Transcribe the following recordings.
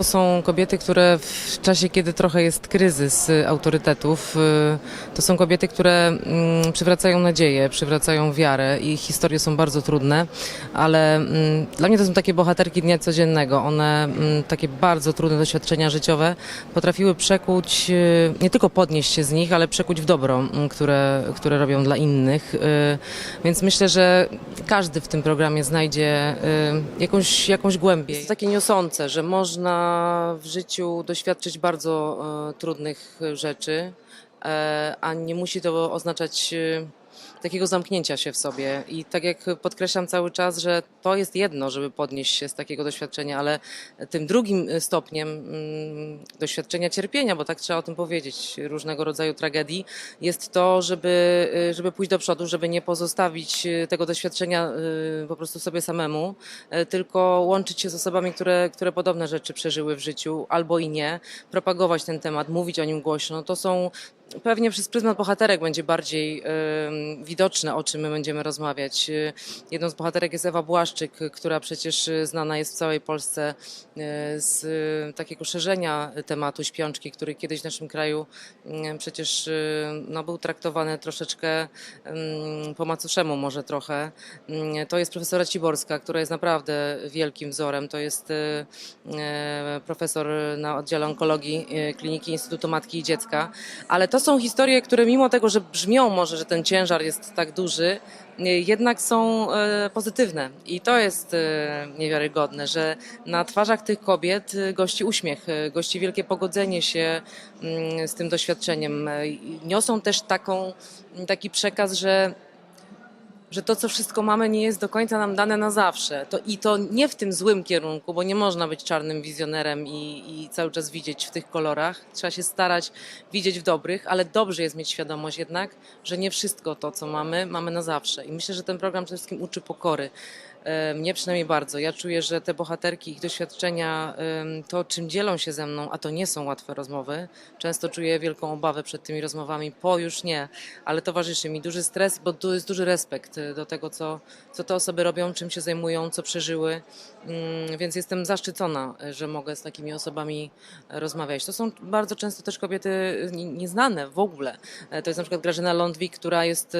To są kobiety, które w czasie, kiedy trochę jest kryzys autorytetów, y, to są kobiety, które mm, przywracają nadzieję, przywracają wiarę. Ich historie są bardzo trudne, ale mm, dla mnie to są takie bohaterki dnia codziennego. One mm, takie bardzo trudne doświadczenia życiowe potrafiły przekuć, y, nie tylko podnieść się z nich, ale przekuć w dobro, które, które robią dla innych. Y, Więc myślę, że każdy w tym programie znajdzie jakąś, jakąś głębię. Jest to takie niosące, że można w życiu doświadczyć bardzo e, trudnych rzeczy, e, a nie musi to oznaczać e, takiego zamknięcia się w sobie. I tak jak podkreślam cały czas, że to jest jedno, żeby podnieść się z takiego doświadczenia, ale tym drugim stopniem mm, doświadczenia cierpienia, bo tak trzeba o tym powiedzieć, różnego rodzaju tragedii, jest to, żeby, y, żeby pójść do przodu, żeby nie pozostawić y, tego doświadczenia y, po prostu sobie samemu, tylko łączyć się z osobami, które, które podobne rzeczy przeżyły w życiu, albo i nie, propagować ten temat, mówić o nim głośno. To są Pewnie przez pryzmat bohaterek będzie bardziej widoczne, o czym my będziemy rozmawiać. Y, Jedną z bohaterek jest Ewa Błaszczyk, która przecież y, znana jest w całej Polsce y, z takiego szerzenia tematu śpiączki, który kiedyś w naszym kraju mm, przecież no, był traktowany troszeczkę mm, po macoszemu może trochę. Mm, To jest profesora Ciborska, która jest naprawdę wielkim wzorem. To jest profesor na oddziale onkologii Kliniki Instytutu Matki i Dziecka. Ale to są historie, które mimo tego, że brzmią może, że ten ciężar jest tak duży, y, jednak są e, pozytywne. I to jest e, niewiarygodne, że na twarzach tych kobiet gości uśmiech, gości wielkie pogodzenie się mm, z tym doświadczeniem. E, Niosą też taką, taki przekaz, że że to, co wszystko mamy, nie jest do końca nam dane na zawsze. To, I to nie w tym złym kierunku, bo nie można być czarnym wizjonerem i, i cały czas widzieć w tych kolorach. Trzeba się starać widzieć w dobrych, ale dobrze jest mieć świadomość jednak, że nie wszystko to, co mamy, mamy na zawsze. I myślę, że ten program przede wszystkim uczy pokory. E, Mnie przynajmniej bardzo. Ja czuję, że te bohaterki, ich doświadczenia, to czym dzielą się ze mną, a to nie są łatwe rozmowy. Często czuję wielką obawę przed tymi rozmowami, po już nie, ale towarzyszy mi duży stres, bo tu jest duży respekt e, do tego, co, co te osoby robią, czym się zajmują, co przeżyły. Mm, Więc jestem zaszczycona, e, że mogę z takimi osobami rozmawiać. To są bardzo często też kobiety nie- nieznane w ogóle. To jest na przykład Grażyna Lądwik, która jest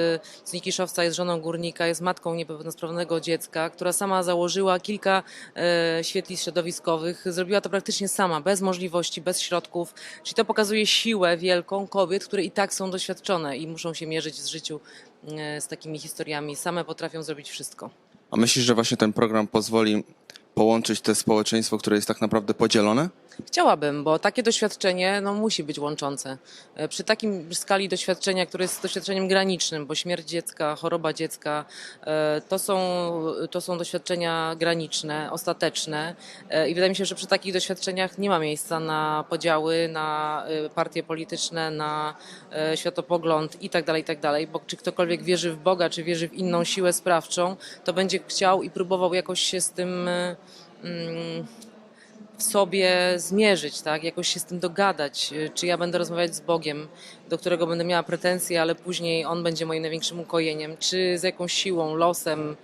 z Nikiszowca, jest żoną górnika, jest matką niepełnosprawnego dziecka, która sama założyła kilka e, świetlic środowiskowych. Zrobiła to praktycznie sama, bez możliwości, bez środków. Czyli to pokazuje siłę wielką kobiet, które i tak są doświadczone i muszą się mierzyć z życiu e, z takimi historiami. Same potrafią zrobić wszystko. A myślisz, że właśnie ten program pozwoli połączyć to społeczeństwo, które jest tak naprawdę podzielone? Chciałabym, bo takie doświadczenie no, musi być łączące. E, Przy takim skali doświadczenia, które jest doświadczeniem granicznym, bo śmierć dziecka, choroba dziecka, e, to są, to są doświadczenia graniczne, ostateczne. E, I wydaje mi się, że przy takich doświadczeniach nie ma miejsca na podziały, na partie polityczne, na światopogląd i tak dalej, i tak. Bo czy ktokolwiek wierzy w Boga, czy wierzy w inną siłę sprawczą, to będzie chciał i próbował jakoś się z tym. mm, w sobie zmierzyć, tak? jakoś się z tym dogadać. Y, Czy ja będę rozmawiać z Bogiem, do którego będę miała pretensje, ale później On będzie moim największym ukojeniem, czy z jakąś siłą, losem.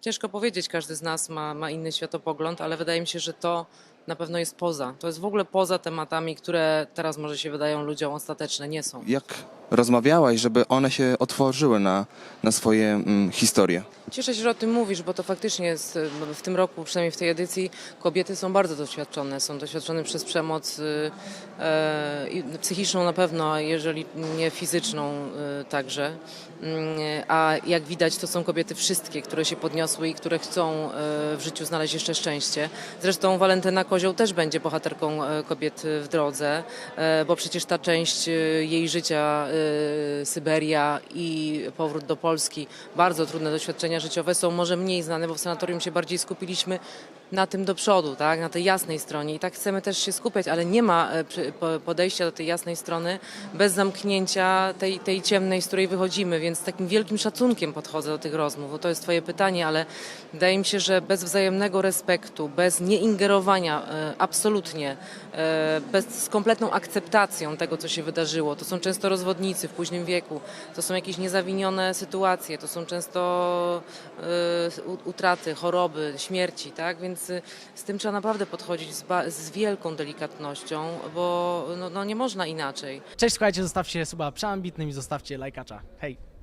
Ciężko powiedzieć, każdy z nas ma, ma inny światopogląd, ale wydaje mi się, że to na pewno jest poza. To jest w ogóle poza tematami, które teraz może się wydają ludziom ostateczne. Nie są. Jak rozmawiałaś, żeby one się otworzyły na, na swoje mm, historie? Cieszę się, że o tym mówisz, bo to faktycznie jest y, w tym roku, przynajmniej w tej edycji, kobiety są bardzo doświadczone. Są doświadczone przez przemoc y, e, psychiczną na pewno, a jeżeli nie fizyczną y, także. Mm, A jak widać, to są kobiety wszystkie, które się podniosły i które chcą y, w życiu znaleźć jeszcze szczęście. Zresztą Walentyna Kozioł też będzie bohaterką e, kobiet w drodze, e, bo przecież ta część jej życia, Syberia i powrót do Polski, bardzo trudne doświadczenia życiowe są może mniej znane, bo w sanatorium się bardziej skupiliśmy na tym do przodu, tak? na tej jasnej stronie. I tak chcemy też się skupiać, ale nie ma e, podejścia do tej jasnej strony bez zamknięcia tej, tej ciemnej, z której wychodzimy, więc z takim wielkim szacunkiem podchodzę do tych rozmów, bo to jest twoje pytanie, ale wydaje mi się, że bez wzajemnego respektu, bez nieingerowania e, absolutnie, e, bez, z kompletną akceptacją tego, co się wydarzyło, to są często rozwodnicy w późnym wieku, to są jakieś niezawinione sytuacje, to są często utraty, choroby, śmierci, tak? Więc więc z tym trzeba naprawdę podchodzić z, z wielką delikatnością, bo no, no nie można inaczej. Cześć, słuchajcie, zostawcie suba przeambitnym i zostawcie lajkacza. Hej!